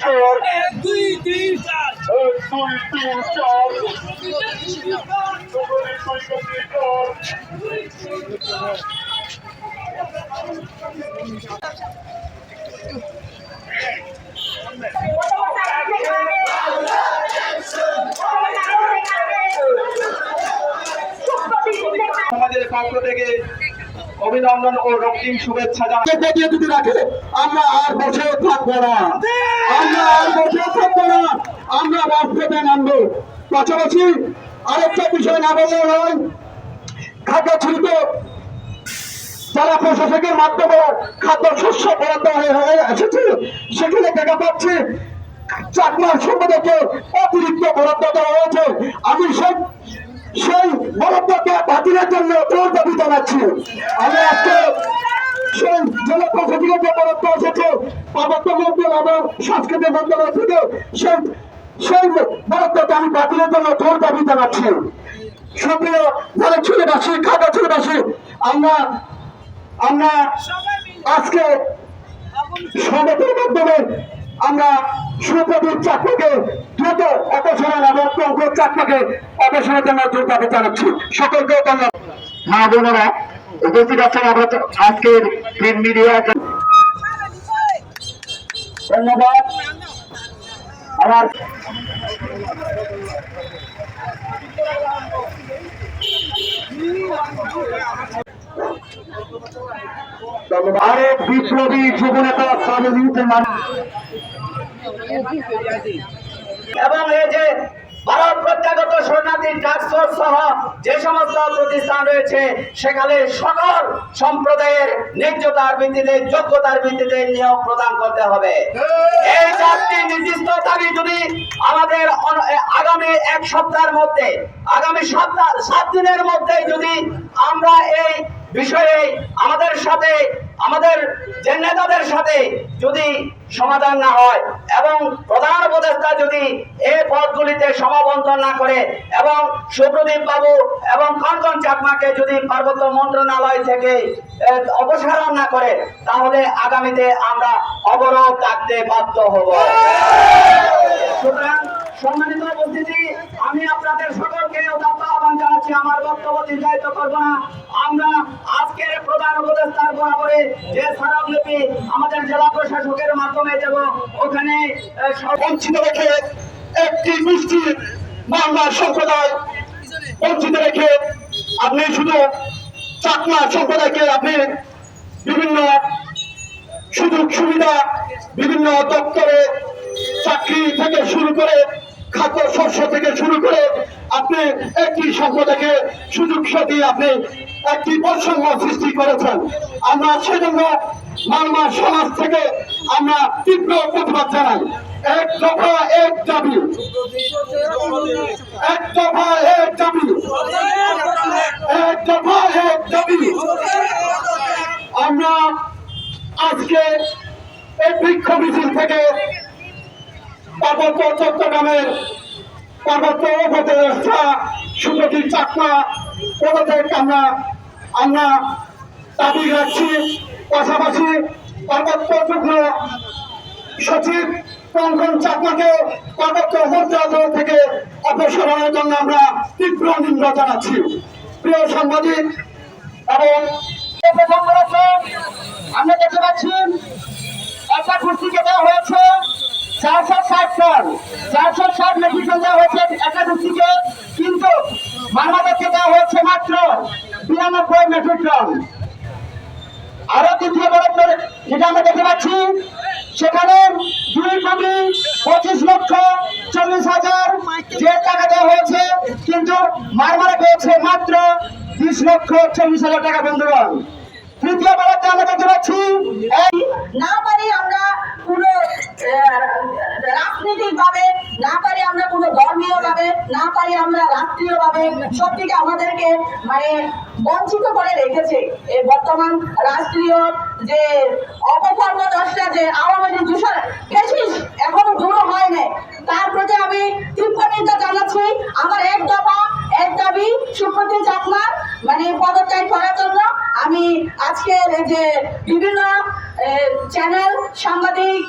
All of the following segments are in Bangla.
চোর এক দুই তিন চার দুই তিন চার সকলে দুই গতি চোর সমাজের পক্ষ থেকে অভিনন্দন ও রক্তিম শুভেচ্ছা জানাই। চেপে রাখে, আমরা আর বসে থাকব না। আমরা আর বসে থাকব না। আমরা রাজপথে নামবো। পাশাপাশি আরেকটা বিষয় না বললে নয়, খাদ্য শিল্প যারা প্রশাসকের মাধ্যমে খাদ্য শস্য বরাদ্দ হয়ে এসেছে, সেখানে দেখা পাচ্ছে। চাকমার সম্পদকে অতিরিক্ত বরাদ্দ দেওয়া হয়েছে। আমি সেই সেই বরাদ্দকে বাতিলের জন্য তোর দাবি জানাচ্ছি। আমি আজকে সেই জেলা প্রশাসনের যে বরাদ্দ এসেছে পার্বত্য মন্ত্রণ এবং সংস্কৃতি মন্ত্রণালয় থেকে সেই সেই বরাদ্দকে আমি বাতিলের জন্য তোর দাবি জানাচ্ছি। সুপ্রিয় যারা ছেলেবাসী খাতা ছেলেবাসী আমরা আমরা আজকে সংগঠনের মাধ্যমে আমরা সুপ্রদীপ চাকমাকে দ্রুত অপসারণ এবং পঙ্কজ চাকমাকে অপসারণের জন্য দ্রুত জানাচ্ছি সকলকে ধন্যবাদ। মা বোনেরা, উপস্থিত আছেন আমরা আজকের প্রিন্ট মিডিয়া। ধন্যবাদ। আমার আরেক বিপ্লবী যুবনেতা মানুষ এবং এই যে ভারত প্রত্যাগত শরণার্থী টাস্ক ফোর্স সহ যে সমস্ত প্রতিষ্ঠান রয়েছে, সেখানে সকল সম্প্রদায়ের ন্যায্যতার ভিত্তিতে, যোগ্যতার ভিত্তিতে নিয়োগ প্রদান করতে হবে। এই চারটি নির্দিষ্ট দাবি যদি আমাদের আগামী এক সপ্তাহের মধ্যে, আগামী সপ্তাহ সাত দিনের মধ্যে যদি আমরা এই বিষয়ে আমাদের সাথে, আমাদের যে নেতাদের সাথে যদি সমাধান না হয় এবং প্রধান উপদেষ্টা যদি এই পদগুলিতে সমাবন্তন না করে এবং সুপ্রদীপ বাবু এবং কনকন চাকমাকে যদি পার্বত্য মন্ত্রণালয় থেকে অপসারণ না করে, তাহলে আগামীতে আমরা অবরোধ ডাকতে বাধ্য হব। সুতরাং সম্মানিত উপস্থিতি, আমি আপনাদের সকলকে উদাত্ত আমার বক্তব্য দীর্ঘায়িত করব না। আমরা আজকের প্রধান উপদেষ্টার বরাবরে যে স্মারকলিপি আমাদের জেলা প্রশাসকের মাধ্যমে দেব, ওখানে বঞ্চিত রেখে একটি মিষ্টি বাংলা সম্প্রদায় বঞ্চিত রেখে আপনি শুধু চাকমা সম্প্রদায়কে আপনি বিভিন্ন সুযোগ সুবিধা, বিভিন্ন দপ্তরে চাকরি থেকে শুরু করে খাদ্য শস্য থেকে শুরু করে আপনি একটি সম্প্রদায়কে সুযোগ দিয়ে আপনি একটি বৈষম্য সৃষ্টি করেছেন। আমরা সেজন্য বাংলা সমাজ থেকে আমরা তীব্র প্রতিবাদ জানাই। এক দফা এক দাবি। এক দফা এক দাবি। এক দফা এক দাবি। আমরা আজকে এই বৃক্ষ মিছিল থেকে পার্বত্য চট্টগ্রামের পার্বত্য উপদেষ্টা সুপ্রতি চাকমা পদত্যাগ আমরা আমরা দাবি রাখছি, পাশাপাশি পার্বত্য যুগ্ম সচিব কঙ্কন চাকমাকে পার্বত্য মন্ত্রণালয় থেকে অপসারণের জন্য আমরা তীব্র নিন্দা জানাচ্ছি। প্রিয় সাংবাদিক, এবং আমরা দেখতে পাচ্ছি, একটা কুস্তিকে দেওয়া হয়েছে। চারশো ষাট টন চারশো ষাট মেট্রিক দেওয়া হয়েছে কুস্তিকে কিন্তু বাংলাদেশকে দেওয়া হয়েছে মাত্র বিরানব্বই মেট্রিক টন দ্বিতীয় বরাদ্দ যেটা আমরা দেখতে পাচ্ছি, সেখানে দুই পঁচিশ লক্ষ চল্লিশ হাজার যে টাকা দেওয়া হয়েছে, কিন্তু মারমারা পেয়েছে মাত্র বিশ লক্ষ চল্লিশ হাজার টাকা, বন্ধুগণ। তৃতীয় বরাদ্দ আমরা দেখতে পাচ্ছি না পারি আমরা কোনো রাজনৈতিক না পারি আমরা কোনো ধর্মীয় না পারি আমরা রাষ্ট্রীয় সব থেকে আমাদেরকে মানে বঞ্চিত করে রেখেছে। এই বর্তমান রাষ্ট্রীয় যে অপকর্ম যে আওয়ামী দূষণ এখনও দূর হয় নাই তার প্রতি আমি তীব্র নিন্দা জানাচ্ছি। আমার এক দফা, এক দাবি সুপ্রতি চাকমার মানে পদত্যাগ করার জন্য আমি আজকের যে বিভিন্ন চ্যানেল সাংবাদিক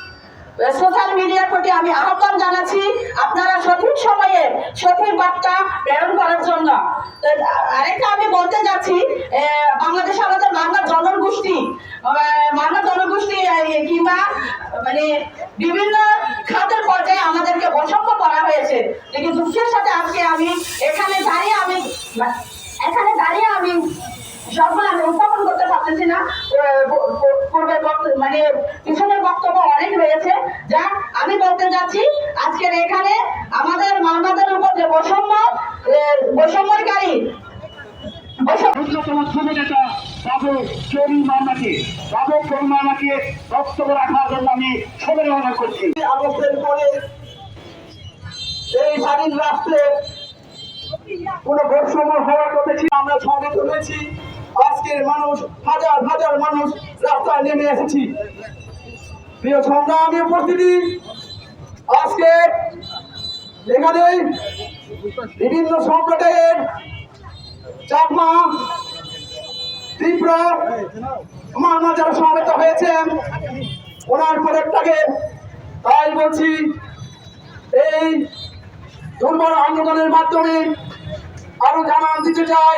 সোশ্যাল মিডিয়ার প্রতি আমি আহ্বান জানাচ্ছি আপনারা সঠিক সময়ে সঠিক বার্তা প্রেরণ করার জন্য। আরেকটা আমি বলতে যাচ্ছি বাংলাদেশে আমাদের বাংলা জনগোষ্ঠী বাংলা জনগোষ্ঠী কিংবা মানে বিভিন্ন খাতের পর্যায়ে আমাদেরকে বৈষম্য করা হয়েছে। কিন্তু দুঃখের সাথে আজকে আমি এখানে দাঁড়িয়ে আমি, এখানে দাঁড়িয়ে আমি সবগুলো আমি পারতেছি না। পূর্বের বক্ত- মানে পিছনের বক্তব্য অনেক রয়েছে। যা আমি বলতে যাচ্ছি আজকের এখানে আমাদের মানবাদের উপর যে বৈষম্য বৈষম্যকারী অন্যতম বাবু বাবু বক্তব্য রাখার জন্য আমি সবাই অনুরোধ করছি। আগস্টের পরে এই স্বাধীন রাষ্ট্রে কোন বৈষম্য হওয়ার কথা ছিল আমরা সমবেত হয়েছি। আজকের মানুষ, হাজার হাজার মানুষ রাস্তায় নেমে এসেছি। প্রিয় সংগ্রামী উপস্থিতি, আজকে এখানে বিভিন্ন সম্প্রদায়ের চাকমা তীব্র মানা যারা সমবেত হয়েছেন। ওনার প্রজেক্টটাকে তাই বলছি, এই দুর্বল আন্দোলনের মাধ্যমে আরও জানান দিতে চাই।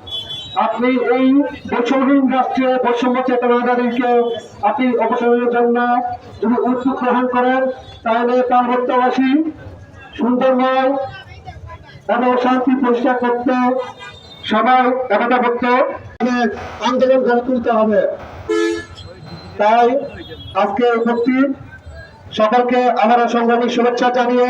আপনি এই বৈষম্যহীন রাষ্ট্রে বৈষম্য চেতনাধারীকে আপনি অপসারণের জন্য যদি উদ্যোগ গ্রহণ করেন, তাহলে পার্বত্যবাসী সুন্দরময় এবং শান্তি পরিষ্কার করতে সবাই একতাবদ্ধ। আন্দোলন গড়ে তুলতে হবে। তাই আজকে উপস্থিত সকলকে আমার সংগ্রামী শুভেচ্ছা জানিয়ে